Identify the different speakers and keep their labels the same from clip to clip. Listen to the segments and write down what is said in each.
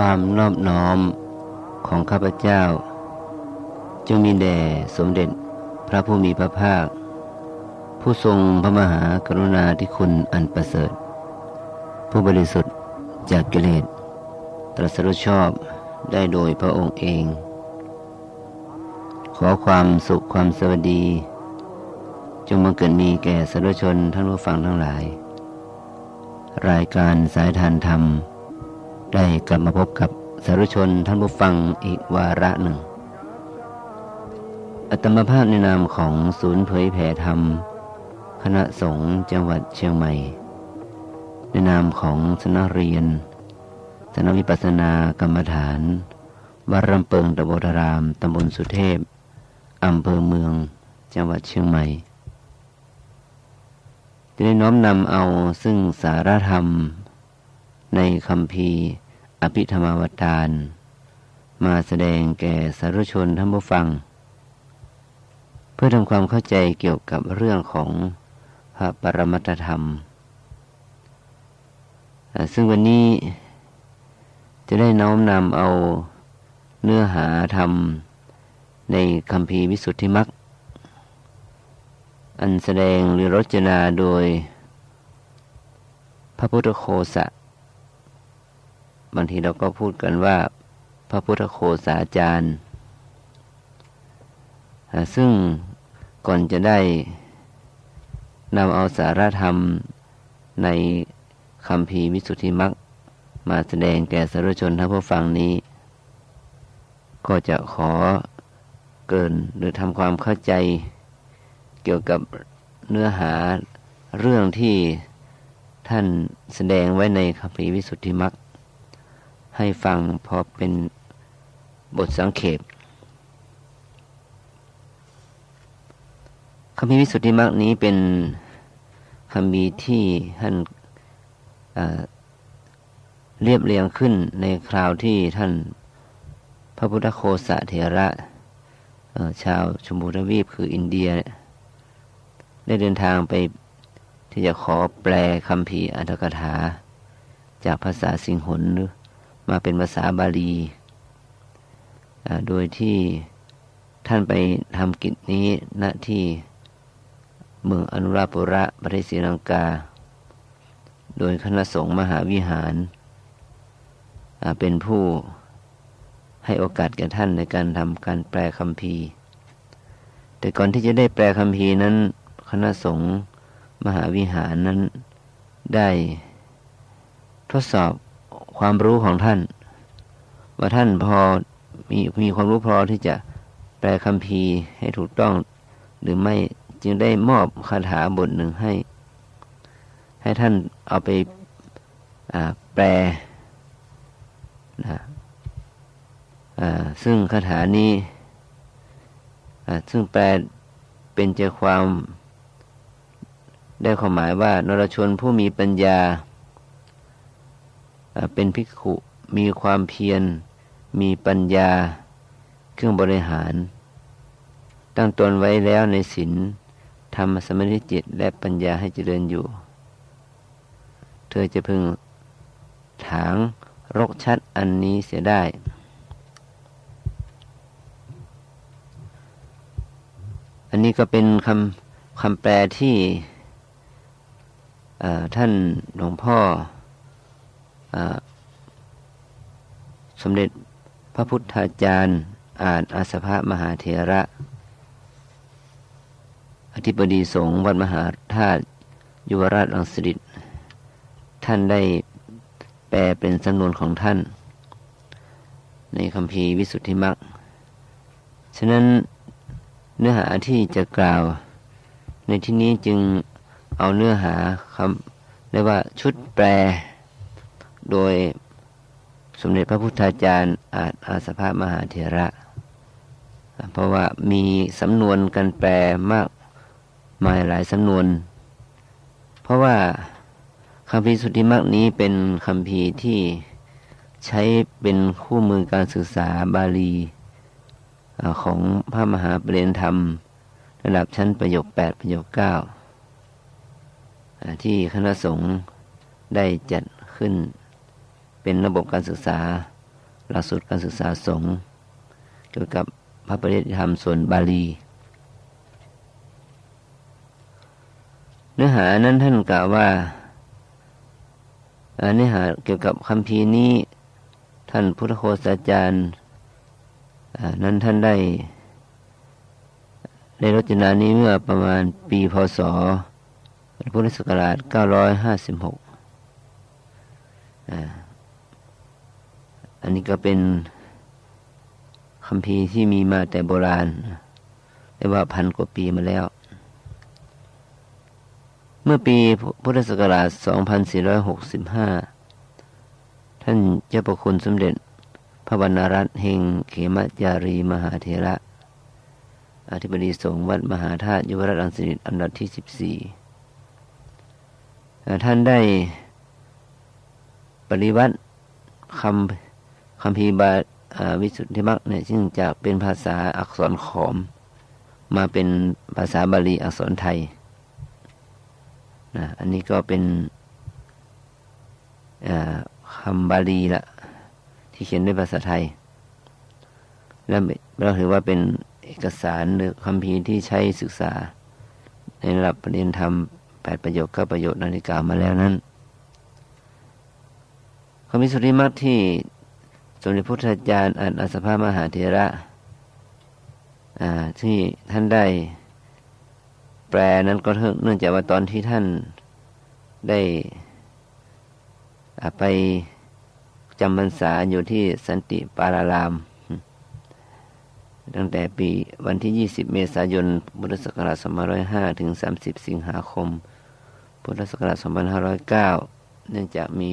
Speaker 1: ความนอบน้อมของข้าพเจ้าจงมีแด่สมเด็จพระผู้มีพระภาค ผู้ทรงพระมหากรุณาธิคุณอันประเสริฐ ผู้บริสุทธิ์จากกิเลสตรัสรู้ชอบได้โดยพระองค์เอง ขอความสุขความสวัสดี จงบังเกิดมีแก่สาธุชนท่านผู้ฟังทั้งหลาย รายการสายทานธรรม ได้กลับมาพบกับสาธุชนท่านผู้ฟังอีกวาระหนึ่ง อัตมภาพในนามของศูนย์เผยแผ่ธรรม คณะสงฆ์จังหวัดเชียงใหม่ ในนามของสนักเรียนสนวิปัสสนากรรมฐาน วัดรำเปิงตะโบธารามตำบลสุเทพอำเภอเมือง จังหวัดเชียงใหม่จะได้น้อมนำเอาซึ่งสารธรรมในคำพี ภิธรรมวตาร มาแสดงแก่สาธุชนท่านผู้ฟัง เพื่อทำความเข้าใจเกี่ยวกับเรื่องของพระปรมัตธรรม ซึ่งวันนี้จะได้น้อมนำเอาเนื้อหาธรรมในคำพีร์วิสุทธิมักอันแสดงหรือรจนาโดย พระพุทธโคสะ บางทีเราก็พูดกันว่า พระพุทธโคสาจารย์ ซึ่งก่อนจะได้นำเอาสารธรรมในคำพีร์วิสุทธิมักมาแสดงแก่สาธุชนท่านผู้ฟังนี้ ก็จะขอเกินหรือทำความเข้าใจ เกี่ยวกับเนื้อหาเรื่องที่ท่านแสดงไว้ในคำพีร์วิสุทธิมัก ให้ฟังพอเป็นบทสังเขปคำพีวิสุทธิมักนี้เป็นคำพีที่ท่านเรียบเรียงขึ้นในคราวที่ท่านพระพุทธโคสะเถระชาวชมพูทวีปคืออินเดีย ได้เดินทางไปที่จะขอแปลคำพีอัตถกถา จากภาษาสิงหนหรือ มาเป็นภาษาบาลี โดยที่ท่านไปทำกิจนี้ณที่เมืองอนุราปุระประเทศศรีลังกา โดยคณะสงฆ์มหาวิหาร เป็นผู้ให้โอกาสแก่ท่านในการทำการแปลคำพีร์แต่ก่อนที่จะได้แปลคำพีร์นั้น คณะสงฆ์มหาวิหารนั้นได้ทดสอบ ความรู้ของท่าน ว่าท่านพอมีมีความรู้พอที่จะแปลคำพีให้ถูกต้อง หรือไม่จึงได้มอบคาถาบทหนึ่งให้ ให้ท่านเอาไปแปลนะซึ่งคาถานี้ซึ่งแปลเป็นใจความได้ความหมายว่านรชนผู้มีปัญญา เป็นภิกขุ มีความเพียร มีปัญญา เครื่องบริหาร ตั้งตนไว้แล้วในศีลทำสมาธิจิตและปัญญาให้เจริญอยู่ เธอจะพึงถางรกชัดอันนี้เสียได้ อันนี้ก็เป็นคำคำแปลที่ท่านหลวงพ่อ สมเด็จพระพุทธาจารย์อ่านอาสภะมหาเถระ อธิบดีสงฆ์วัดมหาธาตุยุวราชลังสิตท่านได้แปลเป็นสำนวนของท่าน ในคำพีวิสุทธิมักฉะนั้นเนื้อหาที่จะกล่าว ในที่นี้จึงเอาเนื้อหาคำเรียกว่าชุดแปล โดยสมเด็จพระพุทธาจารย์อาจอาสภามหาเถระ เพราะว่ามีสำนวนกันแปลมากมายหลายสำนวน เพราะว่าคำพีสุทธิมักนี้เป็นคำพีที่ใช้เป็นคู่มือการศึกษาบาลีของพระมหาปรริญธรรม ระดับชั้นประโยค 8 ประโยค 9 ที่คณะสงฆ์ได้จัดขึ้น เป็นระบบการศึกษา หลักสูตรการศึกษาสงฆ์เกี่ยวกับพระปริยธรรมส่วนบาลี เนื้อหานั้นท่านกล่าวว่าเนื้อหาเกี่ยวกับคำพีร์นี้ท่านพุทธโฆษาจารย์นั้นท่านได้ได้รจนานี้เมื่อประมาณปีพศพุทธศักราช 956 อันนี้ก็เป็นคำพีที่มีมาแต่โบราณเรียกว่าพันกว่าปีมาแล้ว เมื่อปีพุทธศักราช 2465 ท่านเจ้าประคุณสมเด็จพระบรรณรัตน์เฮงเขมจารีมหาเถระ อธิบดีสงฆ์วัดมหาธาตุยุวราชรังสิตอันดับที่ 14 ท่านได้ปริวัติคำ คำพีร์บาวิสุทธิมรรคเนี่ยซึ่งจากเป็นภาษาอักษรขอม มาเป็นภาษาบาลีอักษรไทยนะอันนี้ก็เป็นคำบาลีละที่เขียนด้วยภาษาไทย และเราถือว่าเป็นเอกสารหรือคำพีที่ใช้ศึกษา ในระดับประเด็นธรรมแปดประโยคเก้าประโยคนาฬิกามาแล้วนั้นคำพิสุทธิมรรคที่ สมเด็จพุทธาจารย์อันอัสภามหาเถระที่ท่านได้แปลนั้นก็เนื่องจากว่าตอนที่ท่านได้ไปจำพรรษาอยู่ที่สันติปาราราม ตั้งแต่ปีวันที่ 20 เมษายน พุทธศักราช2505 ถึง 30 สิงหาคม พุทธศักราช2509 เนื่องจากมี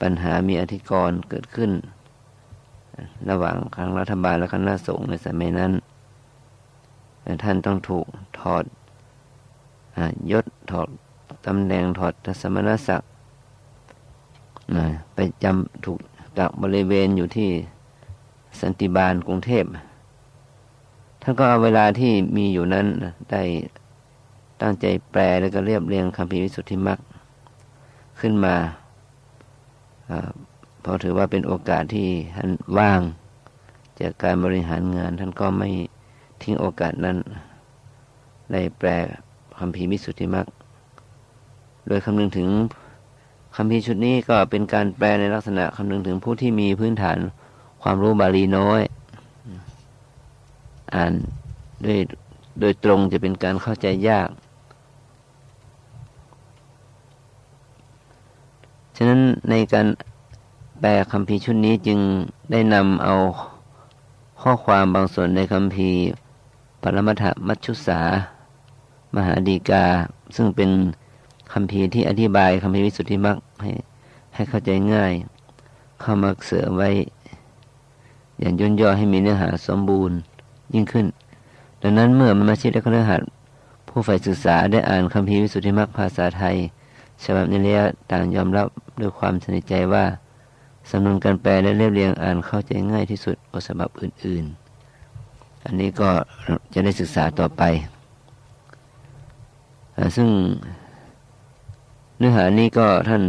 Speaker 1: ปัญหามีอธิกรณ์เกิดขึ้น ระหว่างทางรัฐบาลและคณะสงฆ์ในสมัยนั้น ท่านต้องถูกถอดอยศถอดตำแหน่งถอดทศมณศักดิ์ไปจำถูกกักบริเวณอยู่ที่สันติบาลกรุงเทพท่านก็เอาเวลาที่มีอยู่นั้นได้ตั้งใจแปลแล้วก็เรียบเรียงคำพิวิสุทธิมรรคขึ้นมา เพราะถือว่าเป็นโอกาสที่ท่านว่าง จากการบริหารงาน ท่านก็ไม่ทิ้งโอกาสนั้นได้แปลคำพีวิสุทธิมรรคโดยคำนึงถึงคำพีชุดนี้ก็เป็นการแปลในลักษณะคำนึงถึงผู้ที่มีพื้นฐานความรู้บาลีน้อย อ่านด้วยโดยตรงจะเป็นการเข้าใจยาก ฉะนั้นในการแปลคำพีชุดนี้จึงได้นำเอาข้อความบางส่วนในคำพีปรมัตถมัชชุสามหาดีกา ซึ่งเป็นคำพีที่อธิบายคำพีวิสุทธิมรรคให้ให้เข้าใจง่าย เข้ามาเสริมไว้ อย่างย่นย่อให้มีเนื้อหาสมบูรณ์ยิ่งขึ้น ดังนั้นเมื่อมันมาชิดและคฤหัสผู้ใฝ่ศึกษาได้อ่านคำพีวิสุทธิมรรคภาษาไทยฉบับนี้แล้วต่างยอมรับ ด้วยความสนิทใจว่าสำนวนการแปลและเรียบเรียงอ่านเข้าใจง่ายที่สุดกว่าฉบับอื่น ๆ อันนี้ก็จะได้ศึกษาต่อไปอซึ่งเนื้อหานี้ก็ท่าน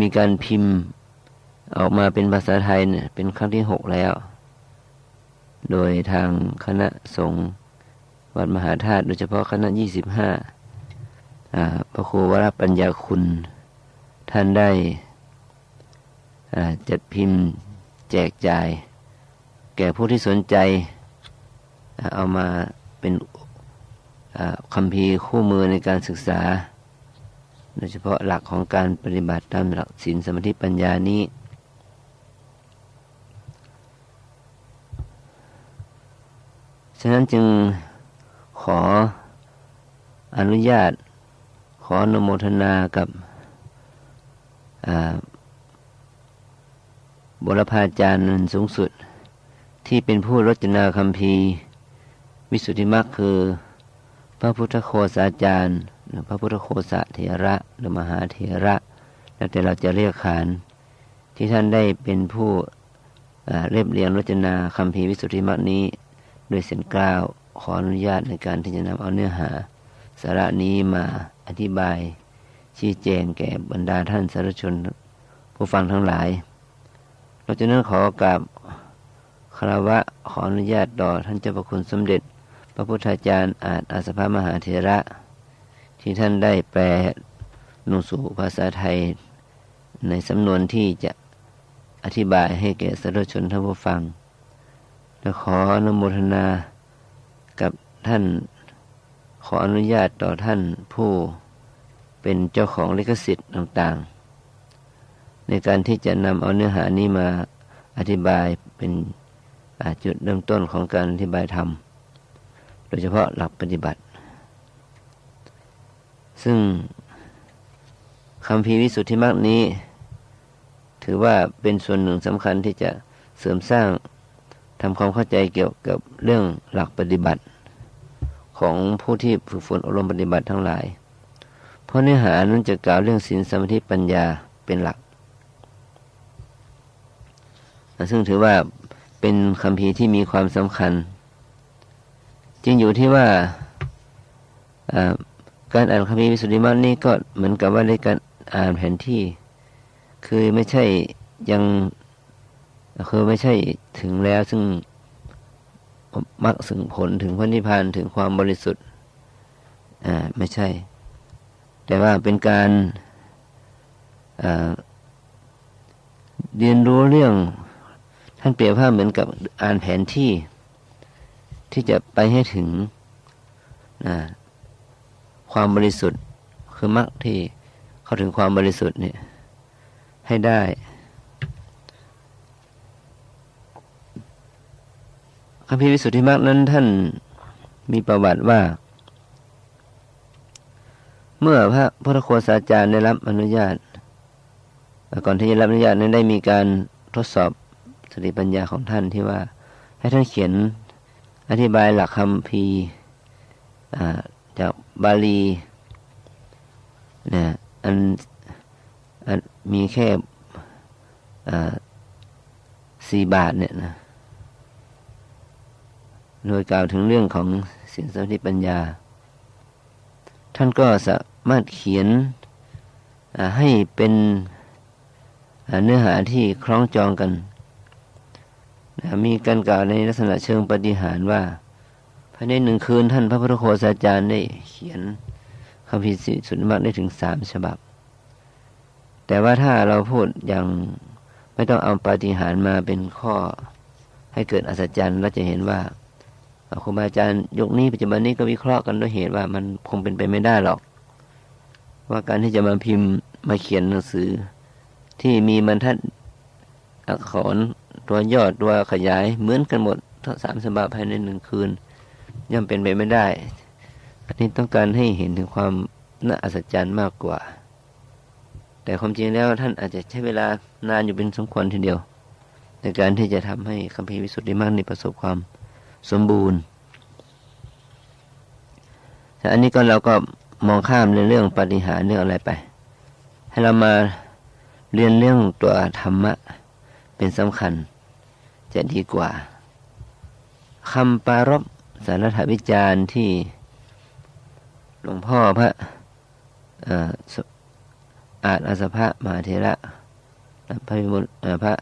Speaker 1: มีการพิมพ์ออกมาเป็นภาษาไทยเนี่ยเป็นครั้งที่หกแล้ว โดยทางคณะสงฆ์วัดมหาธาตุโดยเฉพาะคณะยี่สิบห้าพระครูวรปัญญาคุณ ท่านได้จัดพิมพ์แจกจ่าย แก่ผู้ที่สนใจ เอามาเป็นคำพีร์คู่มือในการศึกษา โดยเฉพาะหลักของการปฏิบัติตามหลักศีลสมาธิปัญญานี้ ฉะนั้นจึงขออนุญาตขออนโมทนากับ บุรพาจารย์นันสูงสุด ที่เป็นผู้รจนาคำพีวิสุทธิมรรคคือ พระพุทธโคสาจารย์หรือพระพุทธโคสะเถระหรือมหาเถระแล้วแต่เราจะเรียกขานที่ท่านได้เป็นผู้เรียบเรียงรจนาคำพีวิสุทธิมรรคนี้โดยเส้นกล้าวขออนุญาตในการที่จะนำเอาเนื้อหา สาระนี้มาอธิบาย ชี้แจงแก่บรรดาท่านสาธุชนผู้ฟังทั้งหลายเราจะนั้นขอกราบคารวะขออนุญาตต่อท่านเจ้าพระคุณสมเด็จ พระพุทธาจารย์อาจอาสภามหาเถระ ที่ท่านได้แปลลงสู่ภาษาไทย ในสำนวนที่จะอธิบายให้แก่สาธุชนท่านผู้ฟังและขออนุโมทนากับท่านขออนุญาตต่อท่านผู้ เป็นเจ้าของลิขสิทธิ์ต่างๆ ในการที่จะนำเอาเนื้อหานี้มาอธิบายเป็นจุดเริ่มต้นของการอธิบายธรรม โดยเฉพาะหลักปฏิบัติ ซึ่งคำพีวิสุทธิมรรคนี้ ถือว่าเป็นส่วนหนึ่งสำคัญที่จะเสริมสร้างทำความเข้าใจเกี่ยวกับเรื่องหลักปฏิบัติ ของผู้ที่ฝึกฝนอบรมปฏิบัติทั้งหลาย เพราะเนื้อหานั้นจะกล่าวเรื่องศีลสมาธิปัญญาเป็นหลัก ซึ่งถือว่าเป็นคำพีที่มีความสำคัญ จึงอยู่ที่ว่าการอ่านคำพีวิสุทธิมรรคนี้ก็เหมือนกับว่าได้การอ่านแผนที่ คือไม่ใช่ยังคือไม่ใช่ถึงแล้วซึ่งมักสึงผลถึงพระนิพพานถึงความบริสุทธิ์ อ่า ไม่ใช่ แต่ว่าเป็นการเรียนรู้เรื่อง ท่านเปรียบภาพเหมือนกับอ่านแผนที่ที่จะไปให้ถึงความบริสุทธิ์คือมรรคที่เข้าถึงความบริสุทธิ์เนี่ยให้ได้คำพิวิสุทธิมรรคนั้นท่านมีประวัติว่า เมื่อพระพุทธโฆษาจารย์ได้รับอนุญาต ก่อนที่จะรับอนุญาตนั้นได้มีการทดสอบสติปัญญาของท่านที่ว่า ให้ท่านเขียนอธิบายหลักคำพีจากบาลีเนี่ยอันอันมีแค่สี่บาทเนี่ยนะโดยกล่าวถึงเรื่องของสินสมาธิปัญญา ท่านก็สามารถเขียนให้เป็นเนื้อหาที่คล้องจองกันมีการกล่าวในลักษณะเชิงปฏิหารว่าภายในหนึ่งคืนท่านพระพุทธโฆษาจารย์ได้เขียนคำพิสิสุนมากได้ถึงสามฉบับ แต่ว่าถ้าเราพูดอย่างไม่ต้องเอาปฏิหารมาเป็นข้อให้เกิดอัศจรรย์เราจะเห็นว่า ครูบาอาจารย์ยุคนี้ปัจจุบันนี้ก็วิเคราะห์กันด้วยเหตุว่ามันคงเป็นไปไม่ได้หรอก ว่าการที่จะมาพิมพ์มาเขียนหนังสือ ที่มีบรรทัดอักษรตัวยอดตัวขยายเหมือนกันหมดทั้งสามฉบับภายในหนึ่งคืน ย่อมเป็นไปไม่ได้ อันนี้ต้องการให้เห็นถึงความน่าอัศจรรย์มากกว่า แต่ความจริงแล้วท่านอาจจะใช้เวลานานอยู่เป็นสมควรทีเดียว ในการที่จะทำให้คัมภีร์วิสุทธิมากในประสบความ สมบูรณ์แต่อันนี้ก็เราก็มองข้ามในเรื่องปฏิหารเรื่องอะไรไป ให้เรามาเรียนเรื่องตัวธรรมะ เป็นสำคัญ จะดีกว่าคำปารบสารถวิจารณ์ที่หลวงพ่อพระอาจอาสภะมหาเทระพระวิมุลพระ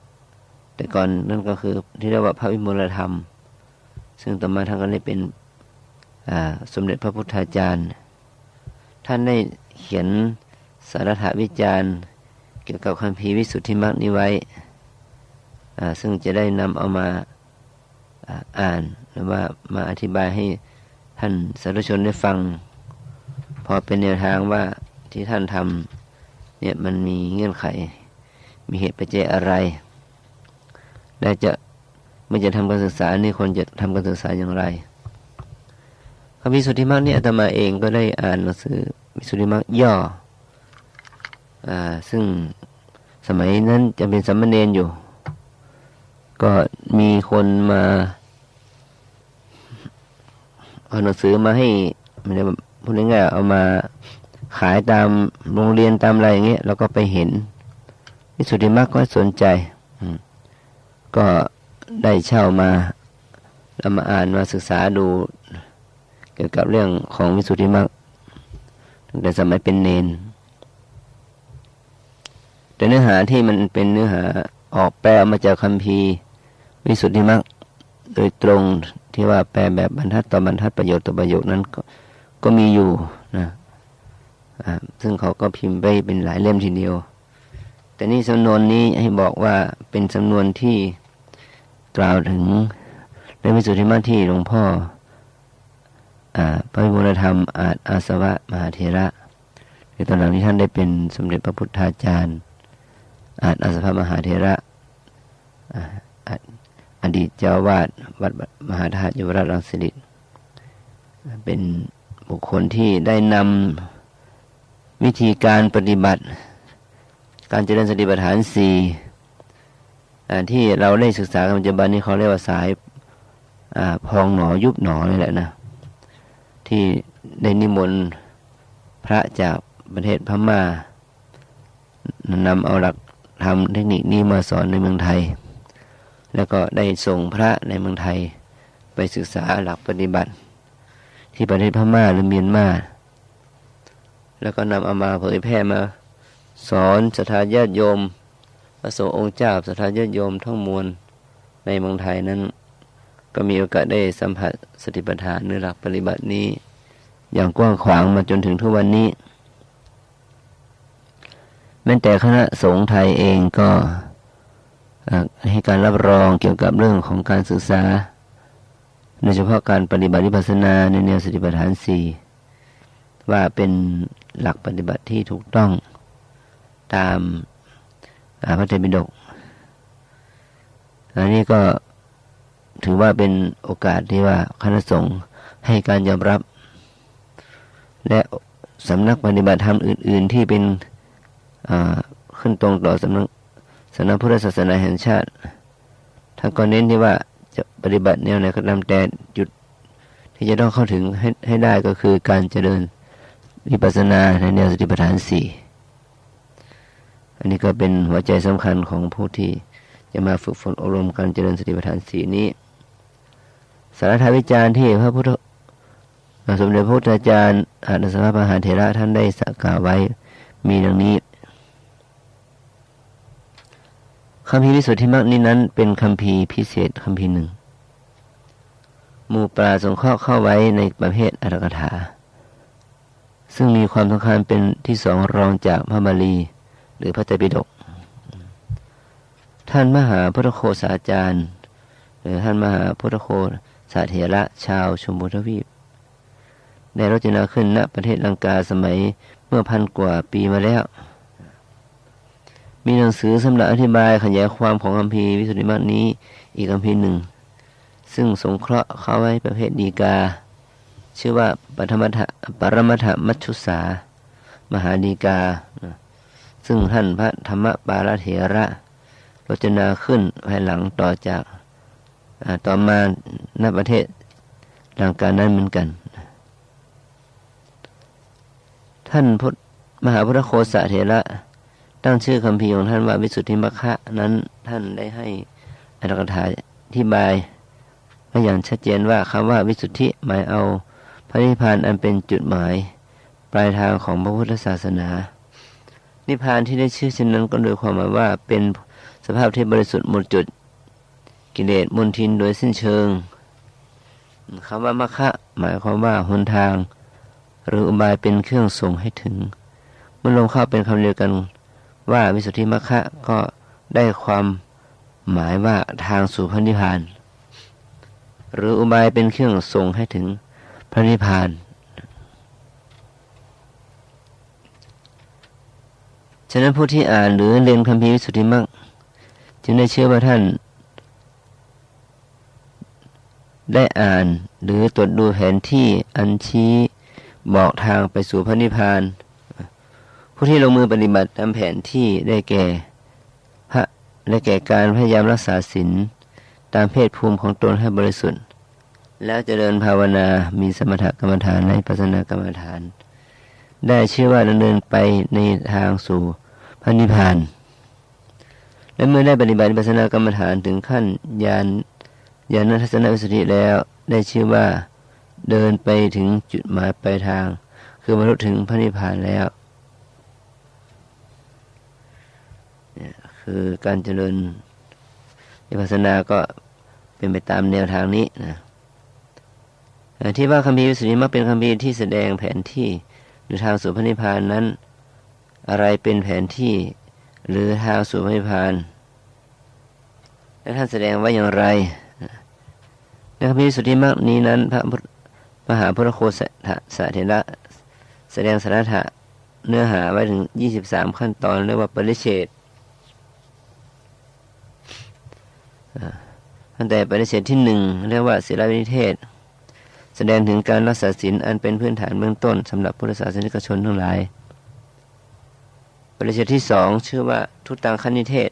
Speaker 1: แต่ก่อนนั่นก็คือที่เรียกว่าพระวิมุลธรรม ซึ่งต่อมาท่านก็ได้เป็นสมเด็จพระพุทธาจารย์ ท่านได้เขียนสารถวิจารณ์ เกี่ยวกับคำพีวิสุทธิมรรคนี้ไว้ ซึ่งจะได้นำเอามาอ่านหรือว่ามาอธิบายให้ท่านสาธุชนได้ฟัง พอเป็นแนวทางว่าที่ท่านทำเนี่ยมันมีเงื่อนไข มีเหตุปัจจัยอะไรและจะ เมื่อจะทำการศึกษานี่คนจะทำการศึกษาอย่างไรคำวิสุทธิมรรคเนี่ยอาตมาเองก็ได้อ่านหนังสือวิสุทธิมรรคย่ออ่าซึ่งสมัยนั้นจะเป็นสัมมเนนอยู่ ก็มีคนมาเอาหนังสือมาให้ไม่ได้พูดง่ายๆเอามาขายตามโรงเรียนตามอะไรอย่างเงี้ยเราก็ไปเห็นวิสุทธิมรรคก็สนใจก็ ได้เช่ามาแล้วมาอ่านมาศึกษาดู เกี่ยวกับเรื่องของวิสุทธิมรรคตั้งแต่สมัยเป็นเนน แต่เนื้อหาที่มันเป็นเนื้อหาออกแปลมาจากคัมภีร์วิสุทธิมรรคโดยตรงที่ว่าแปลแบบบรรทัดต่อบรรทัดประโยคต่อประโยคนั้นก็ก็มีอยู่นะซึ่งเขาก็พิมพ์ไปเป็นหลายเล่มทีเดียว แต่นี่สำนวนนี้ให้บอกว่าเป็นสำนวนที่ กล่าวถึงเรื่องวิสุทธิมรรคที่หลวงพ่ออพระบูลธรรมอาจอาสวะมหาเถระในตอนหลังที่ท่านได้เป็นสมเด็จพระพุทธาจารย์ อาจอาสภามหาเถระอาจอดีตเจ้าวาดวัดมหาธาตุยุวราชรังสิตเป็นบุคคลที่ได้นำวิธีการปฏิบัติ การเจริญสติปัฏฐานสี่ ที่เราได้ศึกษากันปัจจุบันนี้เขาเรียกว่าสายอพองหนอยุบหนอนี่แหละนะ ที่ได้นิมนต์พระจากประเทศพม่านำเอาหลักธรรมเทคนิคนี้มาสอนในเมืองไทย แล้วก็ได้ส่งพระในเมืองไทย ไปศึกษาหลักปฏิบัติ ที่ประเทศพม่าหรือเมียนมาแล้วก็นำเอามาเผยแพร่มา สอนสถาญาติโยม ระสงฆ์องค์เจ้าสถาญาติโยมทั้งมวลในเมืองไทยนั้น ก็มีโอกาสได้สัมผัสสติปัฏฐานในหลักปฏิบัตินี้ อย่างกว้างขวางมาจนถึงทุกวันนี้แม้แต่คณะสงฆ์ไทยเองก็ให้การรับรองเกี่ยวกับเรื่องของการศึกษาโดยเฉพาะการปฏิบัติวิปัสสนาในแนวสติปัฏฐานสี่ว่าเป็นหลักปฏิบัติที่ถูกต้องตาม พระเตรปิฎกอันนี้ก็ถือว่าเป็นโอกาสที่ว่าคณะสงฆ์ให้การยอมรับ และสำนักปฏิบัติธรรมอื่น ๆ ที่เป็นขึ้นตรงต่อสำนักสำนักพุทธศาสนาแห่งชาติท่านก็เน้นที่ว่าจะปฏิบัติแนวไหนก็ตามแต่จุดที่จะต้องเข้าถึงให้ให้ได้ก็คือการเจริญวิปัสสนาในแนวสติปัฏฐานสี่ นนี้ก็เป็นหัวใจสำคัญของผู้ที่จะมาฝึกฝนอบรมการเจริญสติปัฏฐานสี่นี้ สารทาวิจารณ์ที่พระพุทธสมเด็จพระพุทธาจารย์อาจสภาพมหาเถระท่านได้สักกล่าวไว้มีดังนี้คำพีวิสุทธิมรรคนี้นั้น เป็นคำพีพิเศษคำพีหนึ่งหมู่ปราสงเคราะห์เข้าไว้ในประเภทอัตถกถา ซึ่งมีความสำคัญเป็นที่สองรองจากพระบาลี หรือพระไตรปิฎกท่านมหาพุทธโคสาจารย์ หรือท่านมหาพุทธโคสาเถระชาวชมพูทวีปได้รจนาขึ้นณประเทศลังกาสมัยเมื่อพันกว่าปีมาแล้ว มีหนังสือสำหรับอธิบายขยายความของคัมภีร์วิสุทธิมรรคนี้อีกคัมภีร์หนึ่ง ซึ่งสงเคราะห์เข้าไว้ประเภทดีกา ชื่อว่าปฐมถะปรมัตถมัชชุสามหาดีกา ซึ่งท่านพระธรรมปาลเถระรจนาขึ้นภายหลังต่อจากต่อมาณประเทศลังการนั้นเหมือนกัน ท่านพุทธมหาพุทธโคสะเถระตั้งชื่อคำพีของท่านว่าวิสุทธิมรรคะนั้นท่านได้ให้อัตถกถาอธิบายไว้อย่างชัดเจนว่าคำว่าวิสุทธิหมายเอาพระนิพพานอันเป็นจุดหมาย ปลายทางของพระพุทธศาสนา นิพพานที่ได้ชื่อเช่นนั้นก็โดยความหมายว่าเป็นสภาพที่บริสุทธิ์หมดจุดกิเลสมนทินโดยสิ้นเชิงคำว่ามรรคะหมายความว่าหนทาง หรืออุบายเป็นเครื่องส่งให้ถึงเมื่อลงเข้าเป็นคำเดียวกันว่าวิสุทธิมรรคะก็ได้ความหมายว่าทางสู่พระนิพพาน หรืออุบายเป็นเครื่องส่งให้ถึงพระนิพพาน ฉะนั้นผู้ที่อ่านหรือเรียนคำพีวิสุทธิมรรคจึงได้เชื่อว่าท่าน ได้อ่านหรือตรวจดูแผนที่อันชี้บอกทางไปสู่พระนิพพาน ผู้ที่ลงมือปฏิบัติตามแผนที่ได้แก่ พระได้แก่การพยายามรักษาศีลตามเพศภูมิของตนให้บริสุทธิ์ แล้วจเจริญภาวนามีสมถกรรมฐานในปัสนากรรมฐาน ได้ชื่อว่าดำเนินไปในทางสู่ ระนิพพาน และเมื่อได้ปฏิบัติปัสนากรรมฐานถึงขั้นญาณญาณทัศนวิสุทธิแล้ว ได้ชื่อว่าเดินไปถึงจุดหมายปลายทาง คือบรรลุถึงพระนิพพานแล้วคือการเจริญวิปัสสนาก็เป็นไปตามแนวทางนี้นะที่ว่าคัมภีร์วิสุทธิมรรคเป็นคัมภีร์ที่แสดงแผนที่หรือทางสู่พระนิพพานนั้น อะไรเป็นแผนที่ หรือทางสู่พระนิพพาน และท่านแสดงไว่าอย่างไรในคัมภีร์วิสุทธิมรรคนี้นั้น พระมหาพุทธโคสถสเถระแสดงสาระเนื้อหาไว้ถึง 23 ขั้นตอนเรียกว่าปริเฉดตั้งแต่ปริเฉดที่หนึ่งเรียกว่าศีลวินิเทศ แสดงถึงการรักษาศีลอันเป็นพื้นฐานเบื้องต้นสำหรับพุทธศาสนิกชนทั้งหลาย ปริเฉดที่สองชื่อว่าทุตังคณิเทศ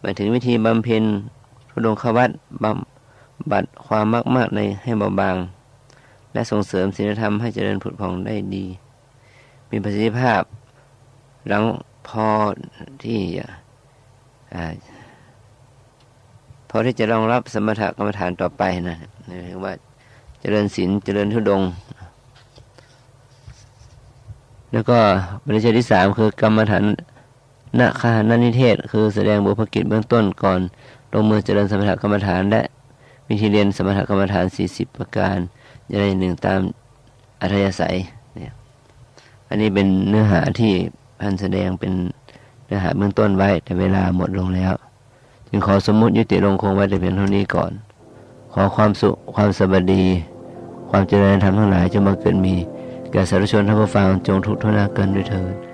Speaker 1: หมายถึงวิธีบำเพ็ญทุดงควัตบำบัดความมากมากๆในให้เบาบาง และส่งเสริมศีลธรรมให้เจริญผุดผ่องได้ดี มีประสิทธิภาพ หลังพอที่อ่าพอที่จะรองรับสมถกรรมฐานต่อไปนะหมายถึงว่าเจริญศีลเจริญทุดง แล้วก็บริเชดที่สามคือกรรมฐานนาคานานิเทศ คือแสดงบุพกิจเบื้องต้นก่อนลงมือเจริญสมถกรรมฐานและวิธีเรียนสมถกรรมฐาน 40 ประการอย่างใดหนึ่งตามอัธยาศัยเนี่ยอันนี้เป็นเนื้อหาที่ท่านแสดงเป็นเนื้อหาเบื้องต้นไว้แต่เวลาหมดลงแล้ว จึงขอสมมุติยุติลงคงไว้แต่เพียงเท่านี้ก่อน ขอความสุขความสวัสดี ความเจริญธรรมทั้งหลายจงมาเกิดมี แก่สาธุชนท่านผู้ฟังจงทุกข์ทนากันด้วยเถิด